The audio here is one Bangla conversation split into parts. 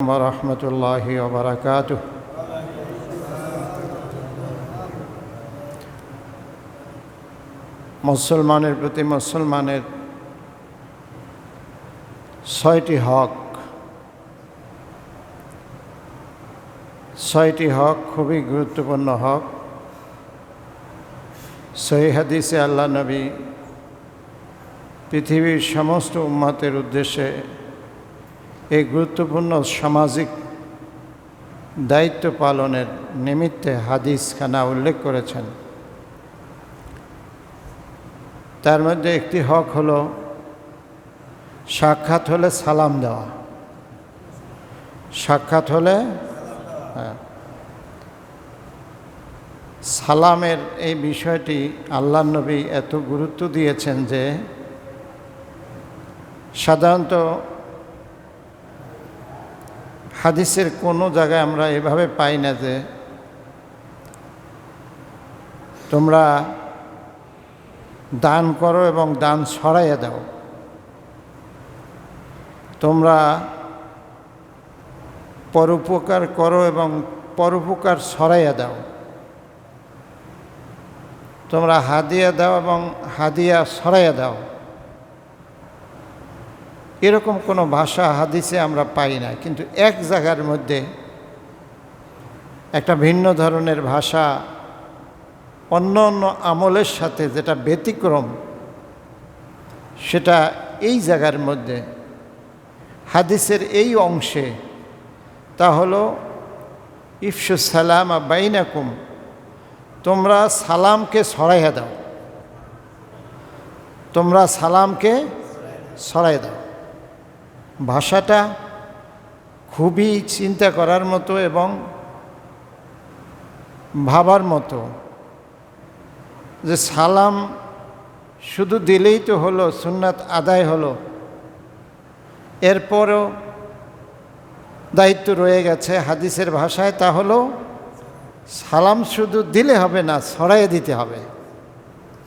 ورحمة الله وبركاته মুসলমানের প্রতি মুসলমানের ছয়টি হক ছয়টি হক খুবই গুরুত্বপূর্ণ হক সহি হাদিসে আল্লাহ নবী পৃথিবীর সমস্ত উম্মতের উদ্দেশ্যে এই গুরুত্বপূর্ণ সামাজিক দায়িত্ব পালনের নিমিত্তে হাদিস খানা উল্লেখ করেছেন। তার মধ্যে একটি হক হলো সাক্ষাৎ হলে সালাম দেওয়া। সাক্ষাৎ হলে হ্যাঁ সালামের এই বিষয়টি আল্লাহ নবী এত গুরুত্ব দিয়েছেন যে সাধারণত হাদিসের কোনো জায়গায় আমরা এভাবে পাই না যে তোমরা দান করো এবং দান সরাইয়া দাও। তোমরা পরোপকার করো এবং পরোপকার সরাইয়া দাও। তোমরা হাদিয়া দাও এবং হাদিয়া সরাইয়া দাও। এরকম কোনো ভাষা হাদিসে আমরা পাই না, কিন্তু এক জায়গার মধ্যে একটা ভিন্ন ধরনের ভাষা অন্য অন্য আমলের সাথে যেটা ব্যতিক্রম, সেটা এই জায়গার মধ্যে। হাদিসের এই অংশে তা হলো ইফসু সালাম বাইনাকুম, তোমরা সালামকে ছড়াইয়া দাও। তোমরা সালামকে ছড়াই দাও। ভাষাটা খুবই চিন্তা করার মতো এবং ভাবার মতো। যে সালাম শুধু দিলেই তো হলো, সুন্নাত আদায় হলো। এরপরও দায়িত্ব রয়ে গেছে হাদিসের ভাষায়, তা হলো সালাম শুধু দিলে হবে না, ছড়াইয়া দিতে হবে।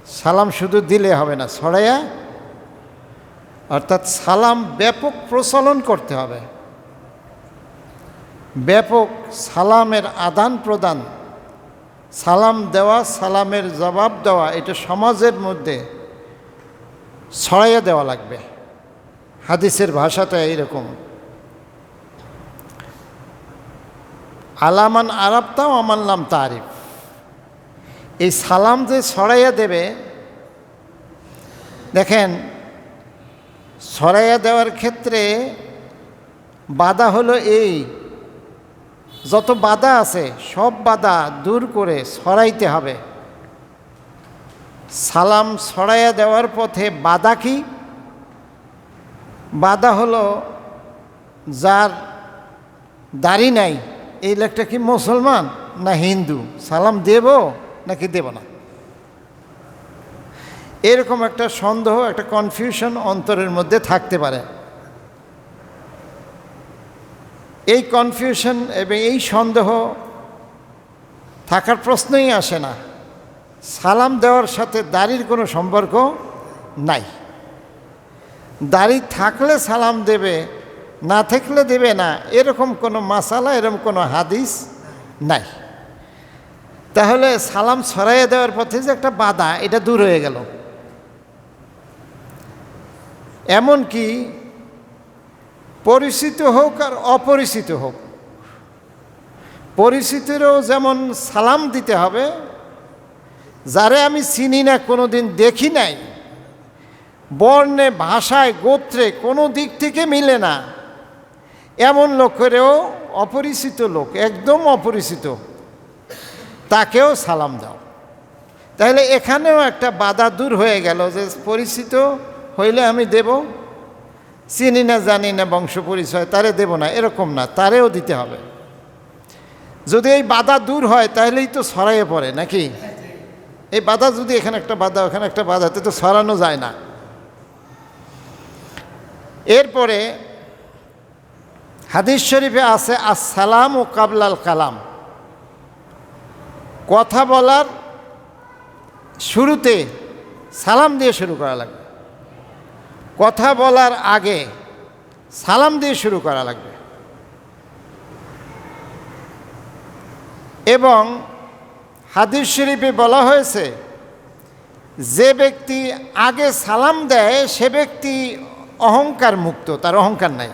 সালাম শুধু দিলে হবে না, ছড়াইয়া অর্থাৎ সালাম ব্যাপক প্রচলন করতে হবে। ব্যাপক সালামের আদান প্রদান, সালাম দেওয়া, সালামের জবাব দেওয়া, এটা সমাজের মধ্যে ছড়াইয়া দেওয়া লাগবে। হাদিসের ভাষাটা এইরকম। আলামান আরবতাও আমার নাম তারিফ। এই সালাম যে ছড়াইয়া দেবে, দেখেন ছড়াইয়া দেওয়ার ক্ষেত্রে বাধা হলো এই, যত বাধা আছে, সব বাধা দূর করে ছড়াইতে হবে। সালাম ছড়াইয়া দেওয়ার পথে বাধা কি? বাধা হলো যার দাড়ি নাই, এই লোকটা কি মুসলমান না হিন্দু? সালাম দেব নাকি দেব না? এরকম একটা সন্দেহ, একটা কনফিউশন অন্তরের মধ্যে থাকতে পারে। এই কনফিউশন এবং এই সন্দেহ থাকার প্রশ্নই আসে না। সালাম দেওয়ার সাথে দাড়ির কোনো সম্পর্ক নাই। দাড়ি থাকলে সালাম দেবে, না থাকলে দেবে না, এরকম কোনো মাসালা, এরকম কোনো হাদিস নাই। তাহলে সালাম ছড়াইয়ে দেওয়ার পথে যে একটা বাধা, এটা দূর হয়ে গেল। এমন কি পরিচিত হোক আর অপরিচিত হোক, পরিচিতেরও যেমন সালাম দিতে হবে, যারে আমি চিনি না কোনো দিন দেখি নাই, বর্ণে, ভাষায়, গোত্রে কোনো দিক থেকে মিলে না, এমন লোকেরও অপরিচিত লোক, একদম অপরিচিত, তাকেও সালাম দাও। তাহলে এখানেও একটা বাধা দূর হয়ে গেল যে পরিচিত হইলে আমি দেব। চিনি না জানি না বংশ পরিচয়, তারে দেব না, এরকম না, তারেও দিতে হবে। যদি এই বাধা দূর হয় তাহলেই তো ছড়াইয়ে পড়ে, নাকি? এই বাধা যদি এখানে একটা বাধা, ওখানে একটা বাধাতে তো ছড়ানো যায় না। এরপরে হাদিস শরীফে আছে, আসসালাম ও কাবলাল কালাম। কথা বলার শুরুতে সালাম দিয়ে শুরু করা লাগবে। কথা বলার আগে সালাম দিয়ে শুরু করা লাগবে। এবং হাদিস শরীফে বলা হয়েছে, যে ব্যক্তি আগে সালাম দেয়, সে ব্যক্তি অহংকার মুক্ত, তার অহংকার নাই।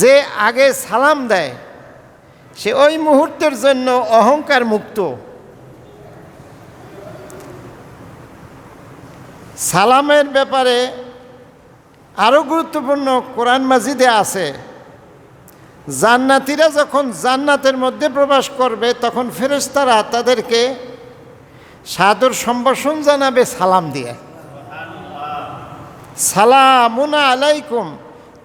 যে আগে সালাম দেয়, সে ওই মুহূর্তের জন্য অহংকার মুক্ত। সালামের ব্যাপারে আরও গুরুত্বপূর্ণ কোরআন মাজিদে আছে। জান্নাতিরা যখন জান্নাতের মধ্যে প্রবেশ করবে, তখন ফেরেশতারা তাদেরকে সাদর সম্ভাষণ জানাবে, সালাম দিয়ে। সালামুনা আলাইকুম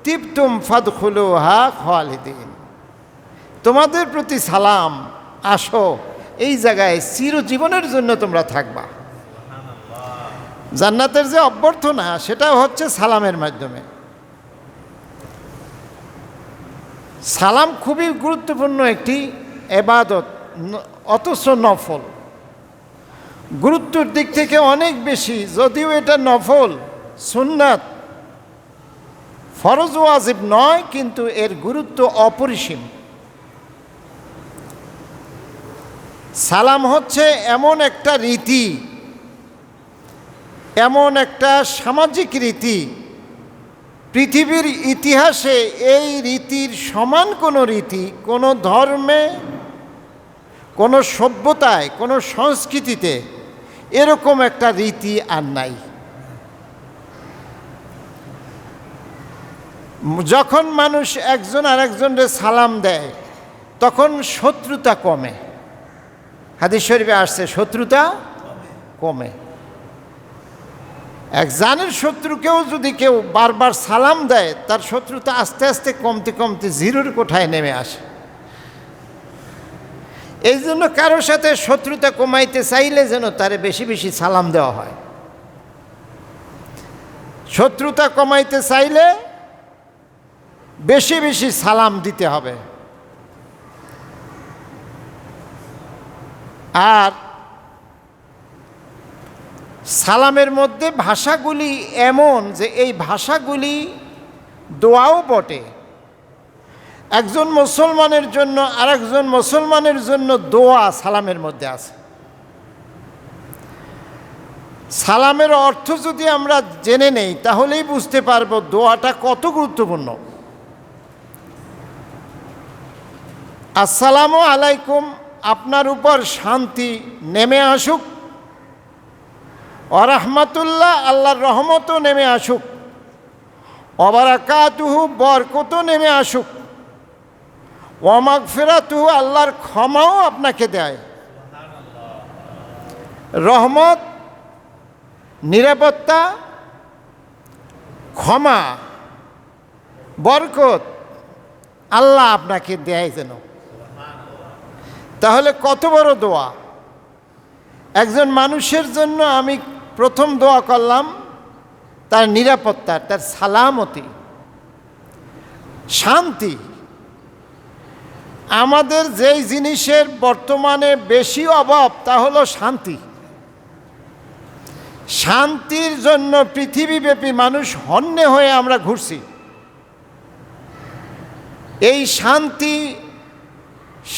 তিপ্তুম ফাদখুলু হা খালিদিন। তোমাদের প্রতি সালাম, আসো, এই জায়গায় চিরজীবনের জন্য তোমরা থাকবা। জান্নাতের যে অভ্যর্থনা, সেটাও হচ্ছে সালামের মাধ্যমে। সালাম খুবই গুরুত্বপূর্ণ একটি এবাদত, অথচ নফল। গুরুত্বর দিক থেকে অনেক বেশি, যদিও এটা নফল, সুন্নাত। ফরজ ওয়াজিব নয়, কিন্তু এর গুরুত্ব অপরিসীম। সালাম হচ্ছে এমন একটা রীতি এমন একটা সামাজিক রীতি। পৃথিবীর ইতিহাসে এই রীতির সমান কোনো রীতি, কোনো ধর্মে, কোনো সভ্যতায়, কোনো সংস্কৃতিতে এরকম একটা রীতি আর নাই। যখন মানুষ একজন আর আরেকজনকে সালাম দেয়, তখন শত্রুতা কমে। হাদিস শরীফে আসছে, শত্রুতা কমে। এক জানের শত্রুকেও যদি কেউ বারবার সালাম দেয়, তার শত্রুতা আস্তে আস্তে কমতে কমতে জিরোর কোঠায় নেমে আসে। এই জন্য কারোর সাথে শত্রুতা কমাইতে চাইলে যেন তারে বেশি বেশি সালাম দেওয়া হয়। শত্রুতা কমাইতে চাইলে বেশি বেশি সালাম দিতে হবে। আর সালামের মধ্যে ভাষাগুলি এমন যে এই ভাষাগুলি দোয়াও বটে। একজন মুসলমানের জন্য, আরেকজন মুসলমানের জন্য দোয়া সালামের মধ্যে আছে। সালামের অর্থ যদি আমরা জেনে নেই, তাহলেই বুঝতে পারব দোয়াটা কত গুরুত্বপূর্ণ। আসসালামু আলাইকুম, আপনার উপর শান্তি নেমে আসুক। অরহমতুল্লাহ, আল্লাহর রহমতও নেমে আসুক। অবারাকাতুহু বরকত নেমে আসুক। ওয়ামাক ফেরাতুহু আল্লাহর ক্ষমাও আপনাকে দেয়। রহমত, নিরাপত্তা, ক্ষমা, বরকত আল্লাহ আপনাকে দেয় যেন। তাহলে কত বড় দোয়া। একজন মানুষের জন্য আমি প্রথম দোয়া করলাম তার নিরাপত্তা, তার সালামতি, শান্তি। আমাদের যেই জিনিসের বর্তমানে বেশি অভাব তা হলো শান্তি। শান্তির জন্য পৃথিবীব্যাপী মানুষ হন্যে হয়ে আমরা ঘুরছি। এই শান্তি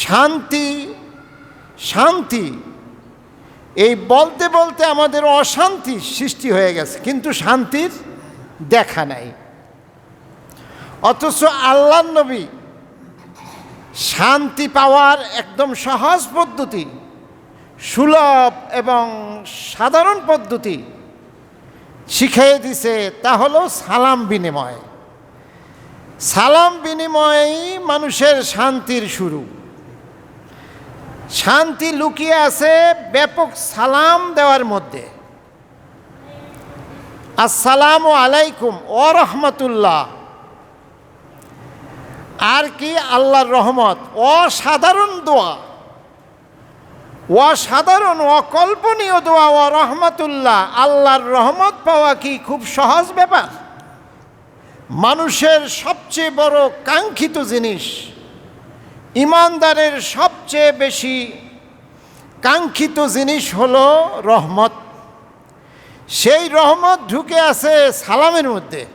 শান্তি শান্তি এই বলতে বলতে আমাদের অশান্তি সৃষ্টি হয়ে গেছে, কিন্তু শান্তির দেখা নাই। অথচ আল্লাহ নবী শান্তি পাওয়ার একদম সহজ পদ্ধতি, সুলভ এবং সাধারণ পদ্ধতি শিখিয়ে দিছে, তা হলো সালাম বিনিময়। সালাম বিনিময়ই মানুষের শান্তির শুরু। শান্তি লুকিয়ে আছে ব্যাপক সালাম দেওয়ার মধ্যে। আসসালামু আলাইকুম ও রহমতুল্লাহ আর কি আল্লাহর রহমত? অসাধারণ দোয়া। অসাধারণ, অকল্পনীয় দোয়া ও রহমতুল্লাহ আল্লাহর রহমত পাওয়া কি খুব সহজ ব্যাপার? মানুষের সবচেয়ে বড় কাঙ্ক্ষিত জিনিস ইমানদারের সবচেয়ে বেশি কাঙ্ক্ষিত জিনিস হলো রহমত। সেই রহমত ঢুকে আছে সালামের মধ্যে।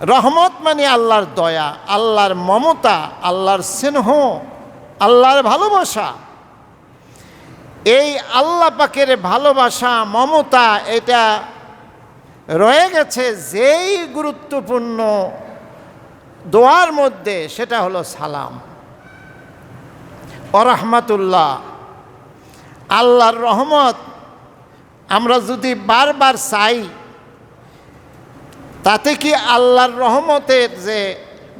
রহমত মানে আল্লাহর দয়া, আল্লাহর মমতা, আল্লাহর স্নেহ, আল্লাহর ভালোবাসা। এই আল্লাহ পাকের ভালোবাসা, মমতা, এটা রয়ে গেছে যেই গুরুত্বপূর্ণ দোয়ার মধ্যে সেটা হলো সালাম। অরহমাতুল্লাহ, আল্লাহর রহমত, আমরা যদি বারবার চাই, তাতে কি আল্লাহর রহমতের যে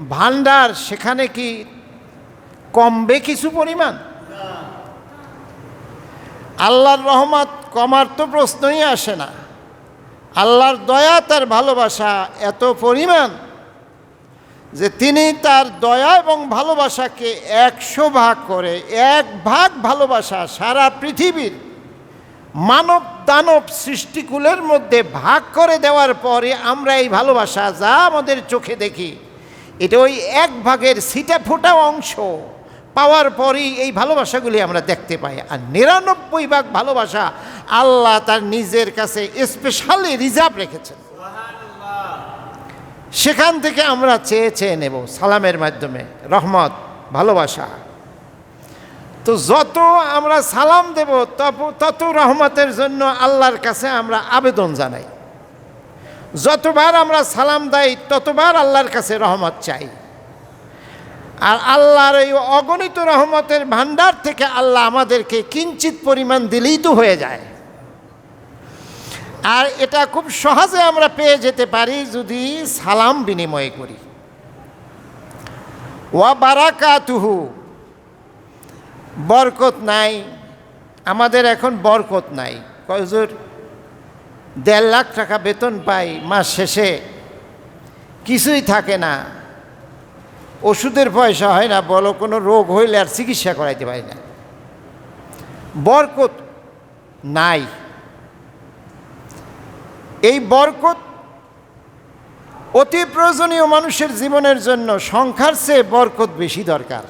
ভান্ডার সেখানে কি কমবে কিছু পরিমাণ? আল্লাহর রহমত কমার তো প্রশ্নই আসে না। আল্লাহর দয়া, তার ভালোবাসা এত পরিমাণ যে তিনি তার দয়া এবং ভালোবাসাকে একশো ভাগ করে, এক ভাগ ভালোবাসা সারা পৃথিবীর মানব দানব সৃষ্টিকুলের মধ্যে ভাগ করে দেওয়ার পরে আমরা এই ভালোবাসা যা আমাদের চোখে দেখি, এটা ওই এক ভাগের সিটা ফোটা অংশ পাওয়ার পরই এই ভালোবাসাগুলি আমরা দেখতে পাই। আর নিরানব্বই ভাগ ভালোবাসা আল্লাহ তার নিজের কাছে স্পেশালি রিজার্ভ রেখেছেন। সেখান থেকে আমরা চেয়ে চেয়ে নেব সালামের মাধ্যমে। রহমত, ভালোবাসা। তো যত আমরা সালাম দেব তত রহমতের জন্য আল্লাহর কাছে আমরা আবেদন জানাই। যতবার আমরা সালাম দেই, ততবার আল্লাহর কাছে রহমত চাই। আর আল্লাহর এই অগণিত রহমতের ভান্ডার থেকে আল্লাহ আমাদেরকে কিঞ্চিত পরিমাণ দিলেই তো হয়ে যায়। আর এটা খুব সহজে আমরা পেয়ে যেতে পারি যদি সালাম বিনিময় করি। ওয়া বারাকাতুহু। বরকত নাই। আমাদের এখন বরকত নাই। কয়জোর দেড় লাখ টাকা বেতন পাই মাস শেষে। কিছুই থাকে না। ওষুধের পয়সা হয় না, বলো, কোনো রোগ হইলে আর চিকিৎসা করাইতে পারি না। বরকত নাই। এই বরকত অতি প্রয়োজনীয় মানুষের জীবনের জন্য সংখ্যার চেয়ে বরকত বেশি দরকার,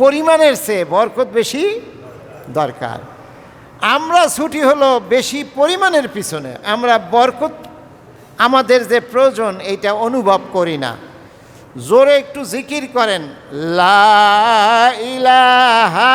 পরিমাণের চেয়ে বরকত বেশি দরকার। আমরা ছুটি হলো বেশি পরিমাণের পিছনে, আমরা বরকত আমাদের যে প্রয়োজন এইটা অনুভব করি না। জোরে একটু জিকির করেন, লা ইলাহা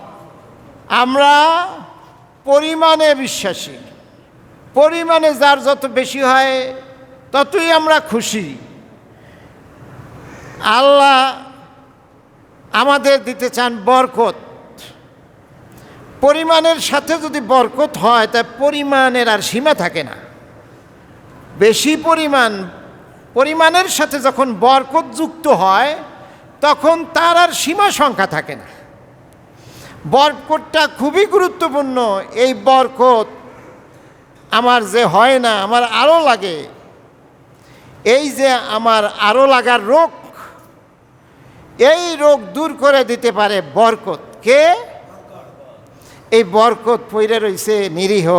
আমরা পরিমাণে বিশ্বাসী। পরিমাণে যার যত বেশি হয়, ততই আমরা খুশি। আল্লাহ আমাদের দিতে চান বরকত। পরিমাণের সাথে যদি বরকত হয়, তা পরিমাণের আর সীমা থাকে না। বেশি পরিমাণ, পরিমাণের সাথে যখন বরকত যুক্ত হয়, তখন তার আর সীমা সংখ্যা থাকে না। বরকতটা খুবই গুরুত্বপূর্ণ। এই বরকত আমার যে হয় না, আমার আরও লাগে। এই যে আমার আরও লাগার রোগ, এই রোগ দূর করে দিতে পারে বরকত। কে? এই বরকত পইরে রয়েছে নিরীহ,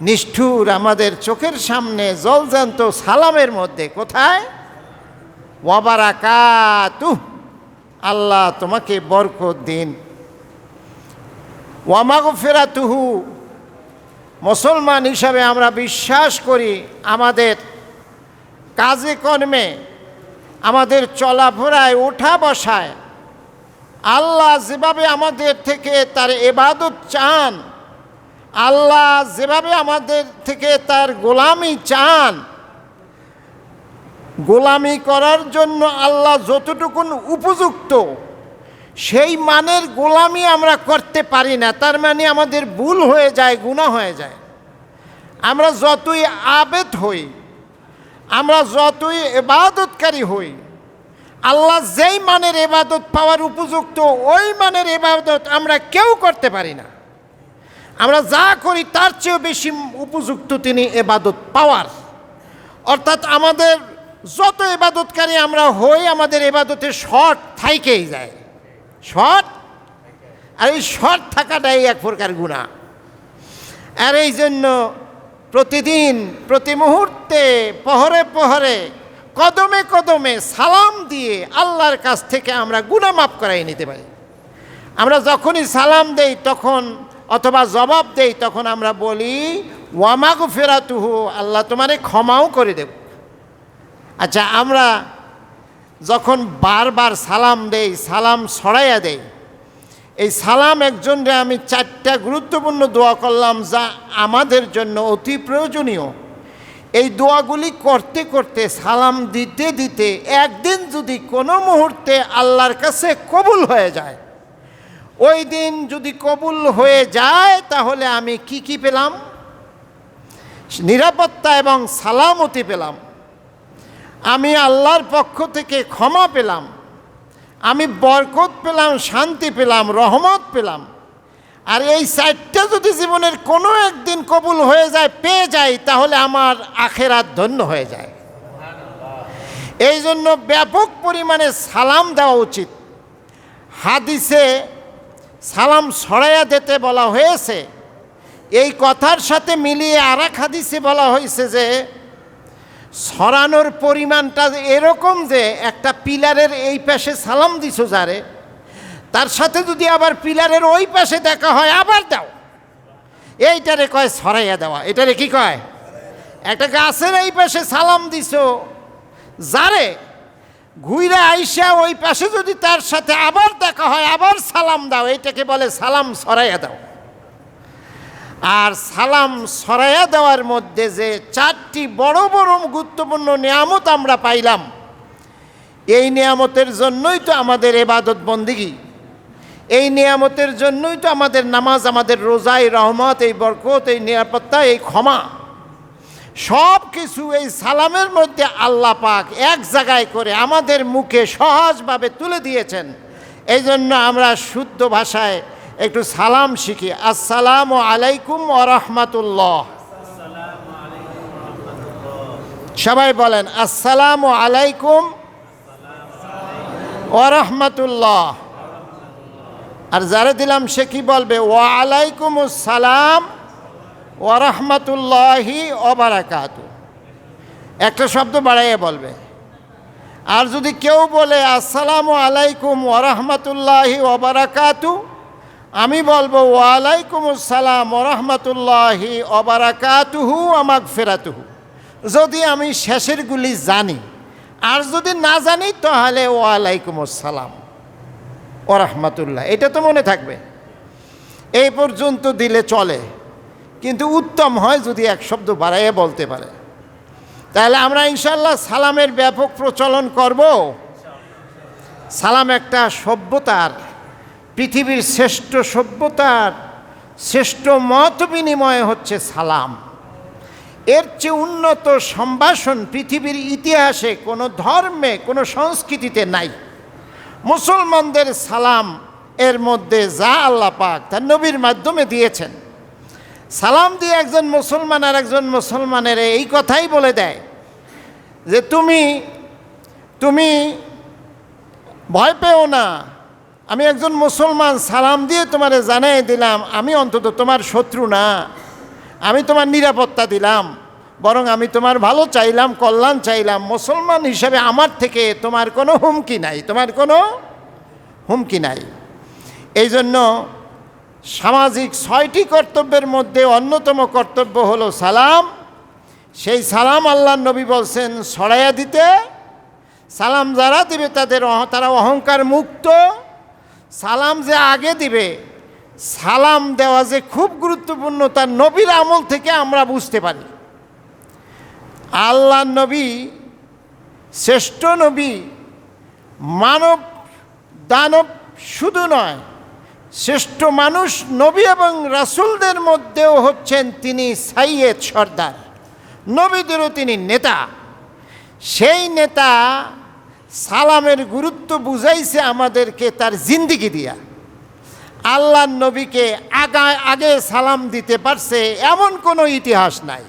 নিষ্ঠুর, আমাদের চোখের সামনে জলজান্ত সালামের মধ্যে। কোথায়? ওয়াবারাকাতু আল্লাহ তোমাকে বরকত দিন। ওয়ামাগ ফেরাতুহু মুসলমান হিসাবে আমরা বিশ্বাস করি আমাদের কাজে কর্মে, আমাদের চলাফেরায় ওঠা বসায়, আল্লাহ যেভাবে আমাদের থেকে তার এবাদত চান, আল্লাহ যেভাবে আমাদের থেকে তার গোলামি চান, গোলামি করার জন্য আল্লাহ যতটুকুন উপযুক্ত সেই মানের গোলামি আমরা করতে পারি না, তার মানে আমাদের ভুল হয়ে যায় গুণা হয়ে যায়। আমরা যতই আবেদ হই, আমরা যতই এবাদতকারী হই, আল্লাহ যেই মানের এবাদত পাওয়ার উপযুক্ত, ওই মানের এবাদত আমরা কেউ করতে পারি না। আমরা যা করি, তার চেয়েও বেশি উপযুক্ত তিনি এবাদত পাওয়ার। অর্থাৎ আমাদের যত এবাদতকারী আমরা হই, আমাদের এবাদতের শর্ট থাইকেই যায়। শর্ট? আর এই শর্ট থাকাটাই এক প্রকার গুণা। আর এই জন্য প্রতিদিন, প্রতি মুহূর্তে পহরে পহরে কদমে কদমে সালাম দিয়ে আল্লাহর কাছ থেকে আমরা গুণা মাফ করাই নিতে পারি। আমরা যখনই সালাম দেই তখন অথবা জবাব দেই তখন আমরা বলি ওয়ামাগু ফেরাতুহু আল্লাহ তোমারে ক্ষমাও করে দেব। আচ্ছা আমরা যখন বারবার সালাম দেই, সালাম ছড়াইয়া দেই, এই সালাম একজনরে আমি চারটা গুরুত্বপূর্ণ দোয়া করলাম যা আমাদের জন্য অতি প্রয়োজনীয়। এই দোয়াগুলি করতে করতে, সালাম দিতে দিতে একদিন যদি কোনো মুহূর্তে আল্লাহর কাছে কবুল হয়ে যায়, ওই দিন যদি কবুল হয়ে যায়, তাহলে আমি কি কি পেলাম? নিরাপত্তা এবং সালামতি পেলাম। আমি আল্লাহর পক্ষ থেকে ক্ষমা পেলাম। আমি বরকত পেলাম, শান্তি পেলাম, রহমত পেলাম। আর এই সাইডটা যদি জীবনের কোনো একদিন কবুল হয়ে যায়, পেয়ে যাই তাহলে আমার আখেরাত ধন্য হয়ে যায়। এই জন্য ব্যাপক পরিমাণে সালাম দেওয়া উচিত। হাদিসে সালাম ছড়াইয়া দিতে বলা হয়েছে। এই কথার সাথে মিলিয়ে আর হাদিসে বলা হয়েছে যে ছড়ানোর পরিমাণটা এরকম যে একটা পিলারের এই পাশে সালাম দিছো যারে, তার সাথে যদি আবার পিলারের ওই পাশে দেখা হয়, আবার দাও। এইটারে কয় ছড়াইয়া দেওয়া, এটারে কি কয়? একটা গাছের এই পাশে সালাম দিছো যারে, ঘুইরা আইসা ওই পাশে যদি তার সাথে আবার দেখা হয়, আবার সালাম দাও, এইটাকে বলে সালাম সরাইয়া দাও। আর সালাম সরাইয়া দেওয়ার মধ্যে যে চারটি বড় বড় গুরুত্বপূর্ণ নিয়ামত আমরা পাইলাম, এই নিয়ামতের জন্যই তো আমাদের এবাদত বন্দিগি। এই নিয়ামতের জন্যই তো আমাদের নামাজ, আমাদের রোজাই রহমত, এই বরকত, এই নিরাপত্তা, এই ক্ষমা। সব কিছু এই সালামের মধ্যে আল্লাহ পাক এক জায়গায় করে আমাদের মুখে সহজভাবে তুলে দিয়েছেন। এই জন্য আমরা শুদ্ধ ভাষায় একটু সালাম শিখি। আসসালাম আলাইকুম ওরহমাতুল্লাহ সবাই বলেন, আসসালামু আলাইকুম ওরহমাতুল্লাহ আর যারা দিলাম সে কি বলবে? ও আলাইকুম সালাম ওরহমতুল্লাহি অবারাকাত একটা শব্দ বাড়াইয়ে বলবে। আর যদি কেউ বলে, আসসালামু আলাইকুম ওরহমতুল্লাহি অবারাকাতু আমি বলব, ওয়ালাইকুম আসসালাম ওরহমতুল্লাহি অবারাকাতুহু আমাক ফেরাতুহু যদি আমি শেষেরগুলি জানি, আর যদি না জানি, তাহলে ওয়ালাইকুম আসসালাম ওরহমতুল্লাহ এটা তো মনে থাকবে। এই পর্যন্ত দিলে চলে, কিন্তু উত্তম হয় যদি এক শব্দ বাড়াইয়ে বলতে পারে। তাহলে আমরা ইনশাল্লাহ সালামের ব্যাপক প্রচলন করব। সালাম একটা সভ্যতার পৃথিবীর শ্রেষ্ঠ সভ্যতার শ্রেষ্ঠ মত বিনিময় হচ্ছে সালাম। এর চেয়ে উন্নত সম্ভাষণ পৃথিবীর ইতিহাসে কোনো ধর্মে, কোনো সংস্কৃতিতে নাই। মুসলমানদের সালাম এর মধ্যে যা আল্লাহ পাক তার নবীর মাধ্যমে দিয়েছেন। সালাম দিয়ে একজন মুসলমান আর একজন মুসলমানের এই কথাই বলে দেয় যে, তুমি তুমি ভয় পেও না আমি একজন মুসলমান, সালাম দিয়ে তোমারে জানাই দিলাম, আমি অন্তত তোমার শত্রু না। আমি তোমার নিরাপত্তা দিলাম, বরং আমি তোমার ভালো চাইলাম, কল্যাণ চাইলাম। মুসলমান হিসাবে আমার থেকে তোমার কোনো হুমকি নাই, তোমার কোনো হুমকি নাই। এই জন্য সামাজিক ছয়টি কর্তব্যের মধ্যে অন্যতম কর্তব্য হলো সালাম। সেই সালাম আল্লাহ নবী বলছেন ছড়াইয়া দিতে। সালাম যারা দিবে তাদের তারা অহংকার মুক্ত। সালাম যে আগে দিবে, সালাম দেওয়া যে খুব গুরুত্বপূর্ণ তার নবীর আমল থেকে আমরা বুঝতে পারি। আল্লাহ নবী, শ্রেষ্ঠ নবী, মানব, দানব শুধু নয়, শ্রেষ্ঠ মানুষ নবী এবং রাসূলদের মধ্যেও হচ্ছেন তিনি সাইয়েদ সর্দার, নবীদেরও তিনি নেতা। সেই নেতা সালামের গুরুত্ব বুঝাইছে আমাদেরকে তার জিন্দিগি দিয়া। আল্লাহ নবীকে আগা আগে সালাম দিতে পারছে এমন কোনো ইতিহাস নাই।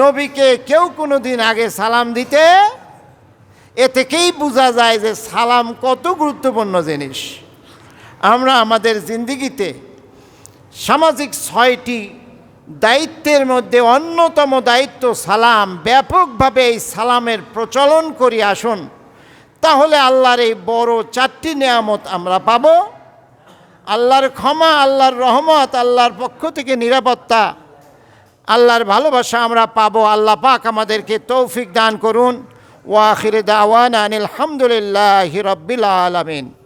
নবীকে কেউ কোনো দিন আগে সালাম দিতে, এ থেকেই বোঝা যায় যে সালাম কত গুরুত্বপূর্ণ জিনিস। আমরা আমাদের জিন্দিগিতে সামাজিক ছয়টি দায়িত্বের মধ্যে অন্যতম দায়িত্ব সালাম, ব্যাপকভাবে এই সালামের প্রচলন করি আসুন। তাহলে আল্লাহর এই বড় চারটি নিয়ামত আমরা পাব। আল্লাহর ক্ষমা, আল্লাহর রহমত, আল্লাহর পক্ষ থেকে নিরাপত্তা, আল্লাহর ভালোবাসা আমরা পাবো। আল্লাহ পাক আমাদেরকে তৌফিক দান করুন। ওয়াখির দাওয়ান আনিল হামদুলিল্লাহ রব্বিল আলমিন।